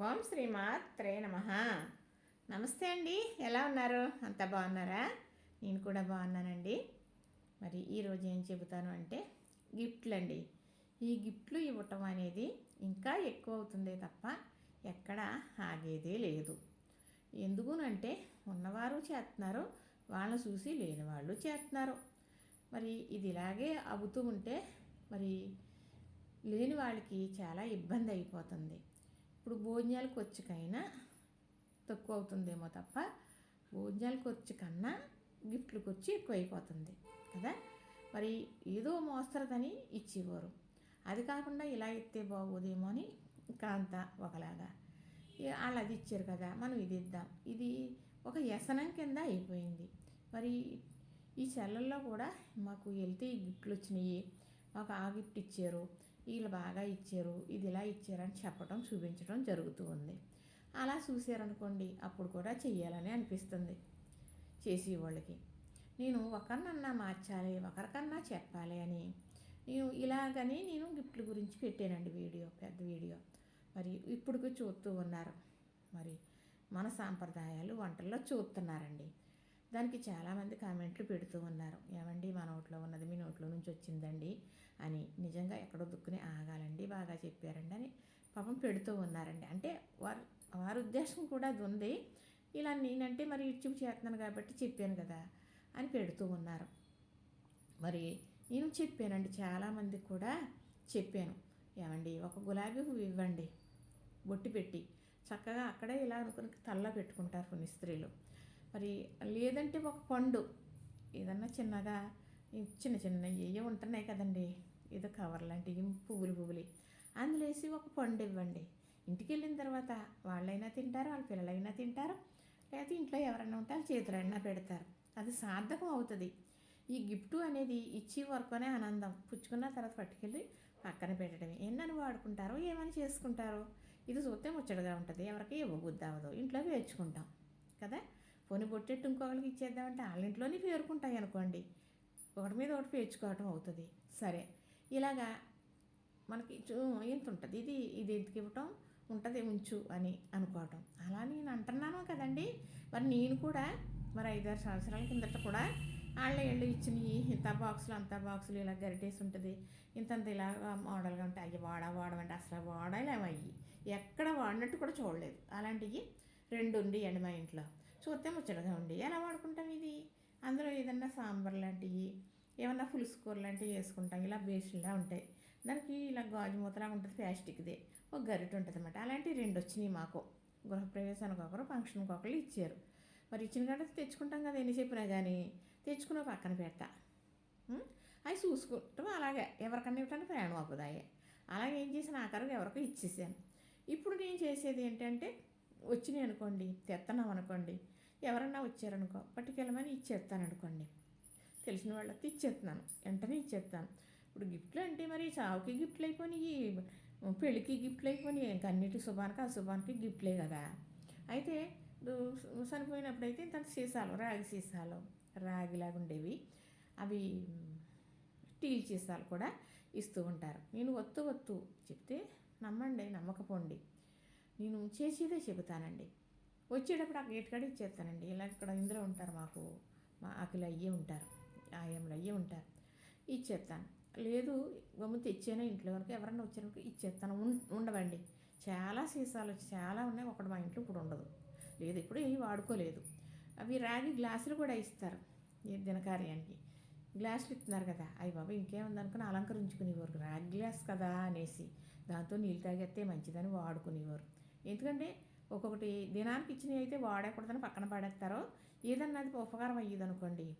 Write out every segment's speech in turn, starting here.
ఓం శ్రీమాత్రే నమ. నమస్తే అండి. ఎలా ఉన్నారు? అంత బాగున్నారా? నేను కూడా బాగున్నానండి. మరి ఈరోజు ఏం చెబుతాను అంటే గిఫ్ట్లు అండి ఈ గిఫ్ట్లు ఇవ్వటం అనేది ఇంకా ఎక్కువ అవుతుందే తప్ప ఎక్కడ ఆగేదే లేదు. ఎందుకునంటే ఉన్నవారు చేస్తున్నారు వాళ్ళని చూసి లేని వాళ్ళు చేస్తున్నారు మరి ఇది ఇలాగే అవుతూ ఉంటే మరి లేని వాళ్ళకి చాలా ఇబ్బంది అయిపోతుంది. ఇప్పుడు భోజనాల ఖర్చుకైనా తక్కువ అవుతుందేమో తప్ప భోజనాల ఖర్చు కన్నా గిఫ్ట్లు ఖర్చు ఎక్కువ అయిపోతుంది కదా? మరి ఏదో మోస్తరదని ఇచ్చేవారు. అది కాకుండా ఇలా ఎత్తే బాగోదేమో అని ఇంకా అంతా ఒకలాగా. వాళ్ళు అది ఇచ్చారు కదా మనం ఇది ఇద్దాం. ఇది ఒక వ్యసనం కింద అయిపోయింది. మరి ఈ సెలల్లో కూడా మాకు వెళ్తే ఈ గిఫ్ట్లు వచ్చినాయి. మాకు ఆ గిఫ్ట్ ఇచ్చారు. వీళ్ళు బాగా ఇచ్చారు ఇది ఇలా ఇచ్చారని చెప్పడం చూపించడం జరుగుతూ ఉంది. అలా చూశారనుకోండి అప్పుడు కూడా చెయ్యాలని అనిపిస్తుంది చేసేవాళ్ళకి నేను ఒకరినన్నా మార్చాలి ఒకరికన్నా చెప్పాలి అని. నేను ఇలాగని నేను గిఫ్ట్ల గురించి పెట్టానండి వీడియో పెద్ద వీడియో. మరి ఇప్పుడు చూస్తూ ఉన్నారు. మరి మన సాంప్రదాయాలు వంటల్లో చూస్తున్నారండి. దానికి చాలామంది కామెంట్లు పెడుతూ ఉన్నారు. ఏమండి మా నోట్లో ఉన్నది మీ నోట్లో నుంచి వచ్చిందండి. అని నిజంగా ఎక్కడో దుక్కుని ఆగాలండి బాగా చెప్పారండి అని పాపం పెడుతూ ఉన్నారండి. అంటే వారు వారి ఉద్దేశం కూడా అది ఉంది. ఇలా నేనంటే మరి ఇచ్చి చేస్తున్నాను కాబట్టి చెప్పాను కదా అని పెడుతూ ఉన్నారు. మరి నేను చెప్పానండి చాలామందికి కూడా చెప్పాను. ఏమండి ఒక గులాబీ పువ్వు ఇవ్వండి బొట్టి పెట్టి. చక్కగా అక్కడే ఇలా అనుకుని తల్ల పెట్టుకుంటారు కొన్ని స్త్రీలు. మరి లేదంటే ఒక పండు ఏదన్నా చిన్నగా చిన్న చిన్న ఏయో ఉంటున్నాయి కదండి. ఏదో కవర్ లాంటివి పువ్వులు పువ్వులు. అందులో వేసి ఒక పండు ఇవ్వండి. ఇంటికి వెళ్ళిన తర్వాత వాళ్ళైనా తింటారు? వాళ్ళ పిల్లలైనా తింటారు? లేకపోతే ఇంట్లో ఎవరైనా ఉంటే వాళ్ళు చేతులైనా పెడతారు. అది సార్థకం అవుతుంది. ఈ గిఫ్ట్ అనేది ఇచ్చి వరకునే ఆనందం. పుచ్చుకున్న తర్వాత పట్టుకెళ్ళి పక్కన పెట్టడమే. ఎన్నని వాడుకుంటారో ఏమని చేసుకుంటారో? ఇది చూస్తే ముచ్చటగా ఉంటుంది. ఎవరికి ఇవ్వబుద్ధి అవ్వదు ఇంట్లో వేర్చుకుంటాం. కదా? పోని బొట్టెట్టు ఇంకొకరికి ఇచ్చేద్దామంటే వాళ్ళ ఇంట్లోనే పేరుకుంటాయి అనుకోండి. ఒకటి మీద ఒకటి పేర్చుకోవటం అవుతుంది. సరే. ఇలాగా మనకి చూ- ఉంటుంది ఇది ఇది ఎందుకు ఇవ్వటం? ఉంటుంది ఉంచు అని అనుకోవటం. అలా నేను అంటున్నాను కదండి. మరి నేను కూడా మరి ఐదారు సంవత్సరాల కిందట కూడా వాళ్ళ ఇళ్ళు ఇచ్చినవి ఇంత బాక్సులు అంత బాక్సులు ఇలా గరిటేసి ఉంటుంది. ఇంతంత ఇలా మోడల్గా ఉంటాయి. అవి వాడా వాడమంటే అసలు వాడలేము అవి. ఎక్కడ వాడినట్టు కూడా చూడలేదు. అలాంటివి రెండు ఉండి అండి మా ఇంట్లో. చూస్తే ముచ్చటగా ఉండి. ఎలా వాడుకుంటాం ఇది? అందులో ఏదన్నా సాంబార్ లాంటివి ఏమన్నా పులుసు కూర లాంటివి వేసుకుంటాం. ఇలా బేస్లా ఉంటాయి. దానికి ఇలా గాజు మూతలాగా ఉంటుంది ప్లాస్టిక్ది. ఒక గరిట ఉంటుంది అనమాట అలాంటివి రెండు వచ్చినాయి మాకు. గృహప్రవేశానికి ఒకరు ఫంక్షన్కి ఒకరు ఇచ్చారు. మరి ఇచ్చిన కాడ తెచ్చుకుంటాం కదా ఎన్ని చెప్పినా కానీ తెచ్చుకున్న పక్కన పెడతా. అవి చూసుకుంటాం అలాగే ఎవరికన్నా ఇవ్వటానికి ప్రయాణం అవుతుంది అలాగే ఏం చేసిన ఆఖరికి ఎవరికో ఇచ్చేసాను. ఇప్పుడు నేను చేసేది ఏంటంటే వచ్చినాయి అనుకోండి తెస్తున్నాం అనుకోండి ఎవరన్నా వచ్చారనుకో పట్టుకెళ్ళమని ఇచ్చేస్తాను అనుకోండి తెలిసిన వాళ్ళకి ఇచ్చేస్తున్నాను వెంటనే ఇచ్చేస్తాను. ఇప్పుడు గిఫ్ట్లు అంటే మరి చావుకి గిఫ్ట్లు అయిపోయినాయి పెళ్ళికి గిఫ్ట్లు అయిపోయినాయి ఇంకా అన్నిటి శుభానికి అశుభానికి గిఫ్ట్లే కదా. అయితే చనిపోయినప్పుడైతే ఇంత సీసాలు రాగి సీసాలు రాగిలాగా ఉండేవి అవి స్టీల్ సీసాలు కూడా ఇస్తూ ఉంటారు. నేను ఒత్తు ఒత్తు చెప్తే నమ్మండి నమ్మకపోండి. నేను చేసేదే చెబుతానండి. వచ్చేటప్పుడు ఆ గేట్ కాడ ఇచ్చేస్తానండి. ఇలా ఇక్కడ ఇందులో ఉంటారు మాకు. మా ఆకులు అయ్యే ఉంటారు. ఆయంలో అయ్యే ఉంటారు. ఇచ్చేస్తాను. లేదు గమ్ము తెచ్చాను ఇంట్లో వరకు? ఎవరన్నా వచ్చారనుకో ఇచ్చేస్తాను. ఉండవండి. చాలా సీసాలు వచ్చి చాలా ఉన్నాయి. ఒకటి మా ఇంట్లో ఇప్పుడు ఉండదు. లేదు ఇప్పుడు ఏవి వాడుకోలేదు. అవి రాగి గ్లాసులు కూడా ఇస్తారు. ఈ దినకార్యానికి. గ్లాసులు ఇస్తున్నారు కదా. అయ్యి బాబా ఇంకేముందనుకుని అలంకరించుకునేవారు. రాగి గ్లాస్ కదా అనేసి. దాంతో నీళ్ళు తాగేస్తే మంచిదని వాడుకునేవారు. ఎందుకంటే ఒక్కొక్కటి దినానికి ఇచ్చినవి అయితే వాడకూడదని పక్కన పడేస్తారో. ఏదన్నా అది ఉపకారం అయ్యేది అనుకోండి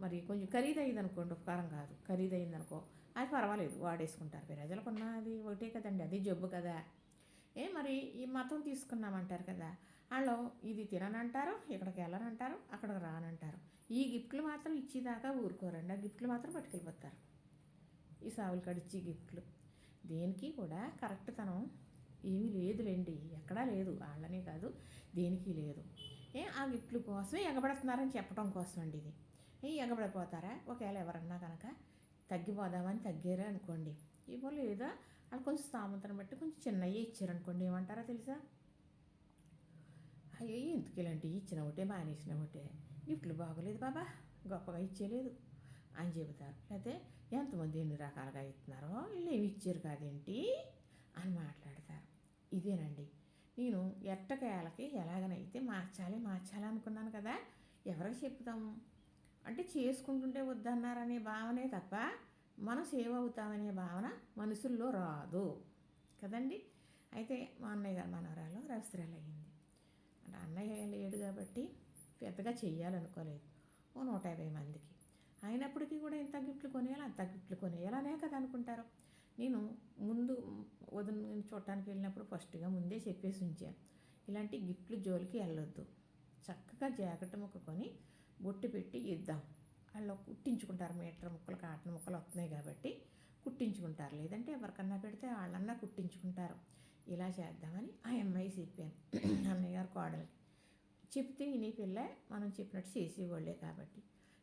మరి కొంచెం ఖరీదయ్యింది అనుకోండి ఉపకారం కాదు. ఖరీదు అయింది అనుకో అది పర్వాలేదు వాడేసుకుంటారు. ప్రజలకున్న అది ఒకటే కదండి అది జబ్బు కదా. ఏ మరి ఈ మతం తీసుకున్నామంటారు కదా వాళ్ళు ఇది తిననంటారు ఇక్కడికి వెళ్ళనంటారు అక్కడికి రానంటారు. ఈ గిఫ్ట్లు మాత్రం ఇచ్చేదాకా ఊరుకోరండి ఆ గిఫ్ట్లు మాత్రం పట్టుకెళ్ళిపోతారు. ఈ సావులు కడిచి గిఫ్ట్లు. దేనికి కూడా కరెక్ట్ తనం ఏమీ లేదులేండి ఎక్కడా లేదు వాళ్ళనే కాదు దేనికి లేదు. ఏ ఆ గిఫ్ట్ల కోసమే ఎగబడుతున్నారని చెప్పడం కోసం అండి ఇది. ఏ ఎగబడిపోతారా ఒకవేళ ఎవరన్నా కనుక తగ్గిపోదామని తగ్గారా అనుకోండి. ఇవ్వ లేదా వాళ్ళు కొంచెం స్థామతను బట్టి కొంచెం చిన్నవి ఇచ్చారనుకోండి ఏమంటారా తెలుసా? అయ్యో ఎందుకు ఇలాంటివి ఇచ్చిన ఒకటే మానేసిన ఒకటే? గిఫ్ట్లు బాగోలేదు బాబా గొప్పగా ఇచ్చేయలేదు అని చెబుతారు. లేకపోతే ఎంతమంది ఎన్ని రకాలుగా ఇస్తున్నారో వీళ్ళు ఏమి ఇచ్చారు కాదేంటి అని మాట్లాడతారు. ఇదేనండి. నేను ఎట్టకేలకి ఎలాగనైతే మార్చాలి మార్చాలి అనుకున్నాను కదా ఎవరికి చెప్తాము అంటే చేసుకుంటుంటే వద్దన్నారనే భావనే తప్ప మనం సేవ్ అవుతామనే భావన మనుషుల్లో రాదు. కదండి? అయితే మా అన్నయ్య గారు మనవరాలు రవిశ్రాలు అయ్యింది అంటే అన్నయ్య లేడు కాబట్టి పెద్దగా చెయ్యాలనుకోలేదు. ఓ నూట యాభై మందికి. అయినప్పటికీ కూడా ఇంత గిఫ్ట్లు కొనేయాలి అంత గిఫ్ట్లు కొనేయాలనే కదా అనుకుంటారు నేను ముందు వదిన చూడటానికి వెళ్ళినప్పుడు ఫస్ట్గా ముందే చెప్పేసి ఉంచాను ఇలాంటి గిఫ్ట్లు జోలికి వెళ్ళొద్దు. చక్కగా జాకెట్ ముక్క కొని బొట్టు పెట్టి ఇద్దాం. వాళ్ళు కుట్టించుకుంటారు మీటర్ ముక్కలు కాటన్ ముక్కలు వస్తున్నాయి కాబట్టి కుట్టించుకుంటారు. లేదంటే ఎవరికన్నా పెడితే వాళ్ళన్నా కుట్టించుకుంటారు. ఇలా చేద్దామని ఆ అమ్మాయి చెప్పాను. అన్నయ్య గారు కోడలికి. చెప్తే నీ పిల్ల మనం చెప్పినట్టు చేసేవాళ్ళే కాబట్టి.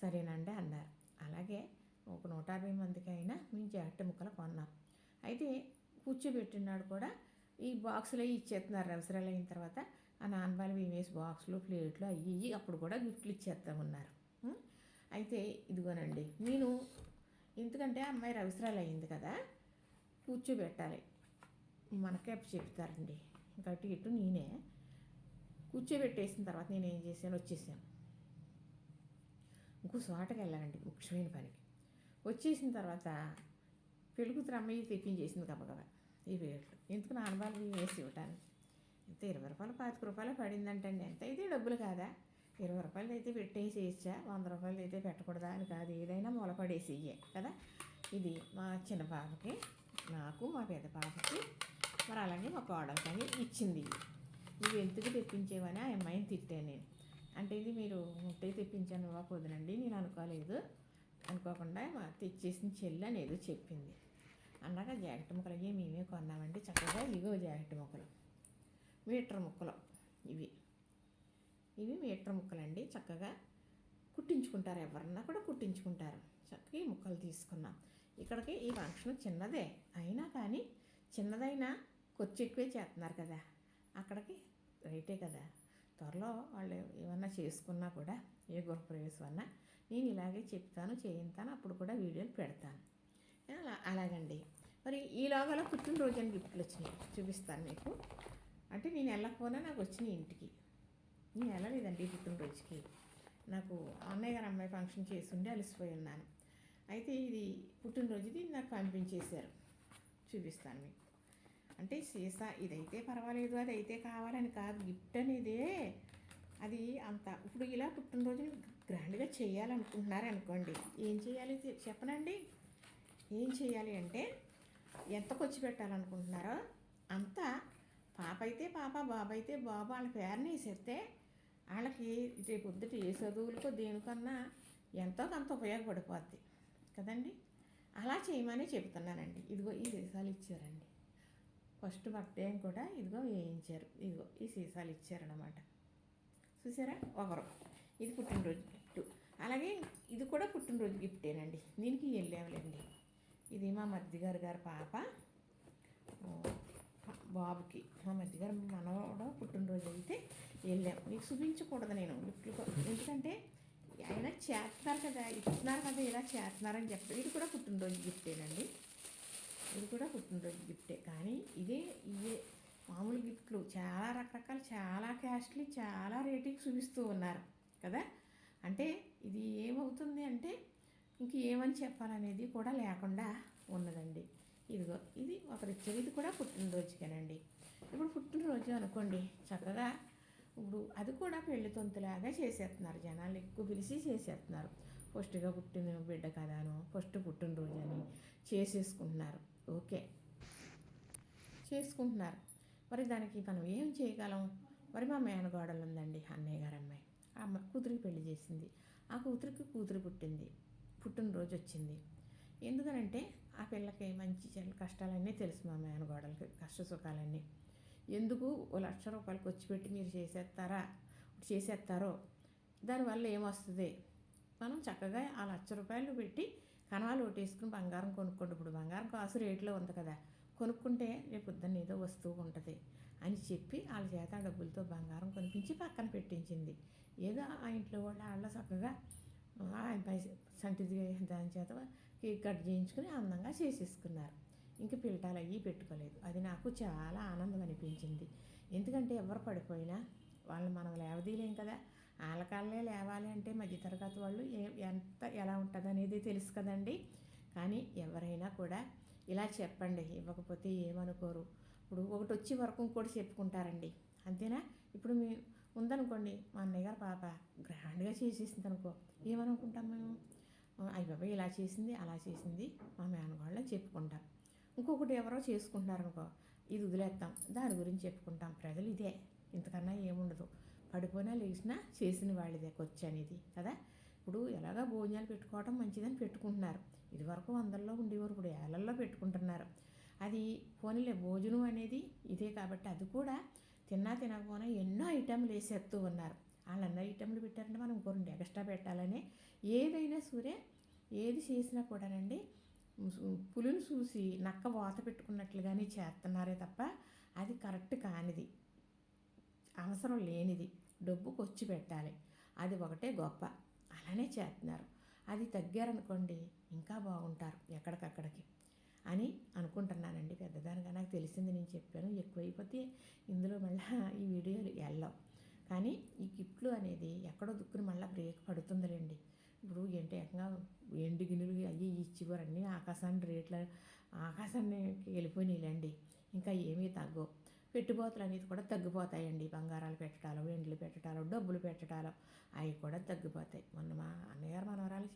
సరేనండి అన్నారు. అలాగే ఒక నూట యాభై మందికి అయినా మేము జాకెట్ ముక్కలు కొన్నాం. అయితే కూర్చోబెట్టినాడు కూడా ఈ బాక్సులు అవి ఇచ్చేస్తున్నారు అవసరాలు అయిన తర్వాత ఆ నాన్నబాలు వేసి బాక్సులు ప్లేట్లు అవి ఇవి అప్పుడు కూడా గిఫ్ట్లు ఇచ్చేస్తామన్నారు ఉన్నారు అయితే ఇదిగోనండి నేను ఎందుకంటే అమ్మాయి అవసరాలు అయింది కదా కూర్చోబెట్టాలి. మనకే చెప్తారండి. ఇంకా అటు ఇటు నేనే కూర్చోబెట్టేసిన తర్వాత నేను ఏం చేశాను వచ్చేసాను. ఇంకో చోటకి వెళ్ళాలండి ముఖ్యమైన పనికి. వచ్చేసిన తర్వాత పెళ్ళికూతురు అమ్మాయి తెప్పించేసింది గబగబ ఈ వేట్లు ఎందుకు నాన్నబాలు వేసి ఇవ్వటానికి? ఎంత ఇరవై రూపాయలు పాతిక రూపాయలు పడిందంటండి. ఎంత అయితే డబ్బులు కాదా? ఇరవై రూపాయలు అయితే పెట్టేసి ఇచ్చా వంద రూపాయలు అయితే పెట్టకూడదా అని కాదు. ఏదైనా మూలపడేసి ఇయ్యే కదా? ఇది మా చిన్న పాపకి నాకు మా పెద్ద పాపకి మరి అలాగే మా కోడలికి ఇచ్చింది. నువ్వు ఎందుకు తెప్పించేవని ఆ అమ్మాయిని తిట్టాను నేను. అంటే ఇది మీరు ముట్టే తెప్పించాను వదినండి నేను అనుకోలేదు. అనుకోకుండా మా తెచ్చేసిన చెల్లి అని ఏదో చెప్పింది. అన్నాక జాకెట్ ముక్కలు అవి మేమే కొన్నామండి. చక్కగా ఇగో జాకెట్ ముక్కలు. మీటర్ ముక్కలు. ఇవి. ఇవి మీటర్ ముక్కలండి. చక్కగా కుట్టించుకుంటారు ఎవరన్నా కూడా కుట్టించుకుంటారు. చక్కగా ఈ ముక్కలు తీసుకున్నాం. ఇక్కడికి ఈ ఫంక్షన్ చిన్నదే. అయినా కానీ చిన్నదైనా ఖర్చు ఎక్కువే చేస్తున్నారు కదా. అక్కడికి రైటే కదా. త్వరలో వాళ్ళు ఏమన్నా చేసుకున్నా కూడా ఏ గృహప్రవేశం అన్నా నేను ఇలాగే చెప్తాను చేయింతాను అప్పుడు కూడా వీడియోలు పెడతాను. అలా అలాగండి. మరి ఈలోగా పుట్టినరోజు అని గిఫ్ట్లు వచ్చినాయి. చూపిస్తాను మీకు. అంటే నేను వెళ్ళకపోయినా నాకు వచ్చినాయి ఇంటికి. నేను వెళ్ళలేదండి పుట్టినరోజుకి. నాకు అన్నయ్య గారు అమ్మాయి ఫంక్షన్ చేసి ఉండి అలసిపోయి ఉన్నాను. అయితే ఇది పుట్టినరోజుది నాకు పంపించేశారు. చూపిస్తాను మీకు. అంటే సీసా ఇదైతే పర్వాలేదు అది అయితే కావాలని కాదు. గిఫ్ట్ అనేదే అది అంత. ఇప్పుడు ఇలా పుట్టినరోజు గ్రాండ్గా చేయాలనుకుంటున్నారనుకోండి ఏం చేయాలి చెప్పనండి? ఏం చేయాలి అంటే ఎంత ఖర్చు పెట్టాలనుకుంటున్నారో అంత పాప అయితే పాప బాబు అయితే బాబు వాళ్ళ పేరుని వేసేస్తే వాళ్ళకి రేపు పొద్దుట ఏ చదువులకో దేనికన్నా ఎంతో కొంత ఉపయోగపడిపోద్ది. కదండి? అలా చేయమని చెప్తున్నానండి ఇదిగో ఈ సీసాలు ఇచ్చారండి. ఫస్ట్ బర్త్డే కూడా ఇదిగో వేయించారు. ఇదిగో ఈ సీసాలు ఇచ్చారనమాట చూసారా? ఒకరు ఇది పుట్టినరోజు గిఫ్ట్. అలాగే ఇది కూడా పుట్టినరోజు గిఫ్టేనండి. దీనికి వెళ్ళాములేండి ఇది మా మధ్య గారు గారి పాప బాబుకి. మా మధ్యగారు గారు పుట్టినరోజు అయితే వెళ్ళాం నీకు చూపించకూడదు నేను గిఫ్ట్లు ఎందుకంటే ఆయన చేస్తున్నారు కదా ఇస్తున్నారు కదా ఇలా చేస్తున్నారని చెప్తారు ఇది కూడా పుట్టినరోజు గిఫ్టేనండి. ఇది కూడా పుట్టినరోజు గిఫ్టే. కానీ ఇదే ఇదే మామూలు గిఫ్ట్లు చాలా రకరకాల చాలా క్యాస్ట్లీ చాలా రేటింగ్ చూపిస్తూ ఉన్నారు కదా? అంటే ఇది ఏమవుతుంది అంటే ఇంక ఏమని చెప్పాలనేది కూడా లేకుండా ఉన్నదండి. ఇదిగో ఇది ఒకరిచ్చారు ఇది కూడా పుట్టినరోజుకేనండి. ఇప్పుడు పుట్టినరోజు అనుకోండి చక్కగా ఇప్పుడు అది కూడా పెళ్ళి తొంతులాగా చేసేస్తున్నారు జనాలు ఎక్కువ పిలిచి చేసేస్తున్నారు. ఫస్ట్గా పుట్టిన బిడ్డ కదాను ఫస్ట్ పుట్టినరోజు అని చేసేసుకుంటున్నారు. ఓకే. చేసుకుంటున్నారు మరి దానికి మనం ఏం చేయగలం? మరి మా మేనగోడలు ఉందండి అన్నయ్య గారు అమ్మాయి. ఆ అమ్మ కూతురికి పెళ్ళి చేసింది. ఆ కూతురికి కూతురు పుట్టింది. పుట్టినరోజు వచ్చింది. ఎందుకనంటే ఆ పిల్లకి మంచి చెడ్డ కష్టాలన్నీ తెలుసు మా మేనగోడలకి కష్ట సుఖాలన్నీ. ఎందుకు ఓ లక్ష రూపాయలు ఖర్చు పెట్టి మీరు చేసేస్తారా? చేసేస్తారో? దానివల్ల ఏమొస్తుంది మనం చక్కగా ఆ లక్ష రూపాయలు పెట్టి కణాలు ఒకటేసుకుని బంగారం కొనుక్కోండి. ఇప్పుడు బంగారం కాసు రేట్లో ఉంది కదా. కొనుక్కుంటే రేపు పొద్దున్న ఏదో వస్తువు ఉంటుంది అని చెప్పి వాళ్ళ చేత ఆ డబ్బులతో బంగారం కొనిపించి పక్కన పెట్టించింది. ఏదో ఆ ఇంట్లో వాళ్ళు వాళ్ళ చక్కగా సంటిది దాని చేత కేక్ కట్ చేయించుకుని అందంగా చేసేసుకున్నారు. ఇంక పిల్టాలు అయ్యి పెట్టుకోలేదు. అది నాకు చాలా ఆనందం అనిపించింది. ఎందుకంటే ఎవరు పడిపోయినా వాళ్ళని మనం లేవదీయలేం కదా. వాళ్ళ కాళ్ళే లేవాలి అంటే మధ్యతరగతి వాళ్ళు ఎంత ఎలా ఉంటుంది అనేది తెలుసు కదండి. కానీ ఎవరైనా కూడా ఇలా చెప్పండి ఇవ్వకపోతే ఏమనుకోరు. ఇప్పుడు ఒకటి వచ్చి వరకు ఇంకోటి చెప్పుకుంటారండి. అంతేనా? ఇప్పుడు మీ ఉందనుకోండి మా అన్నయ్య గారు పాప గ్రాండ్గా చేసేసింది అనుకో ఏమనుకుంటాం మేము? అయ్య బాబా ఇలా చేసింది అలా చేసింది మా మేనగాళ్ళని చెప్పుకుంటాం. ఇంకొకటి ఎవరో చేసుకుంటున్నారనుకో ఇది వదిలేస్తాం దాని గురించి చెప్పుకుంటాం. ప్రజలు ఇదే ఇంతకన్నా ఏముండదు. పడిపోయినా లేచినా చేసిన వాళ్ళదే కొచ్చు అనేది కదా? ఇప్పుడు ఎలాగా భోజనాలు పెట్టుకోవడం మంచిదని పెట్టుకుంటున్నారు. ఇదివరకు వందల్లో ఉండేవారు ఇప్పుడు ఏళ్ళల్లో పెట్టుకుంటున్నారు. అది పోనీలే భోజనం అనేది ఇదే కాబట్టి అది కూడా తిన్నా తినకపోయినా ఎన్నో ఐటెంలు వేసేస్తూ ఉన్నారు. వాళ్ళు అన్న ఐటెంలు పెట్టారంటే మనం ఇంకో రెండు ఎక్స్ట్రా పెట్టాలని. ఏదైనా సరే ఏది చేసినా కూడానండి పులిని చూసి నక్క వాత పెట్టుకున్నట్లుగానే చేస్తున్నారే తప్ప అది కరెక్ట్ కానిది. అవసరం లేనిది. డబ్బు ఖర్చు పెట్టాలి. అది ఒకటే గొప్ప. అలానే చేస్తున్నారు. అది తగ్గారనుకోండి ఇంకా బాగుంటారు ఎక్కడికక్కడికి అని అనుకుంటున్నానండి పెద్దదానిగా. నాకు తెలిసింది నేను చెప్పాను ఎక్కువైపోతే ఇందులో మళ్ళీ ఈ వీడియోలు వెళ్ళవు. కానీ ఈ గిఫ్ట్లు అనేది ఎక్కడో దుక్కుని మళ్ళీ బ్రేక్ పడుతుందిలేండి. ఇప్పుడు ఏంటి ఏకంగా ఎండు గిన్నెలు అవి ఇచ్చివరన్నీ అన్నీ ఆకాశాన్ని రేట్ల ఆకాశాన్ని వెళ్ళిపోయినాయిలేండి. ఇంకా ఏమీ తగ్గవు. పెట్టుబోతులు అనేది కూడా తగ్గిపోతాయండి. బంగారాలు పెట్టడాలు వెండ్లు పెట్టడాలు డబ్బులు పెట్టడాలు అవి కూడా తగ్గిపోతాయి. మొన్న మా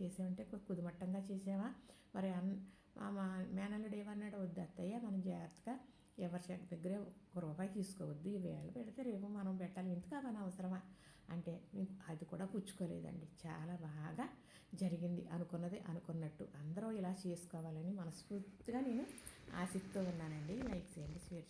మనవరాలు కుదుమట్టంగా చేసావా? మరి అన్ మా మేనల్లుడు ఏమన్నాడు వద్దు అత్తయ్య మనం జాగ్రత్తగా ఎవరి చెక్క దగ్గరే ఒక రూపాయి తీసుకోవద్దు ఈ వేళ పెడితే రేపు మనం పెట్టాలి ఎందుకు అవన్నీ అవసరమా? అంటే మీకు అది కూడా పుచ్చుకోలేదండి చాలా బాగా జరిగింది అనుకున్నది అనుకున్నట్టు. అందరూ ఇలా చేసుకోవాలని మనస్ఫూర్తిగా నేను ఆసక్తితో ఉన్నానండి. లైక్ చేయండి షేర్ చేయండి.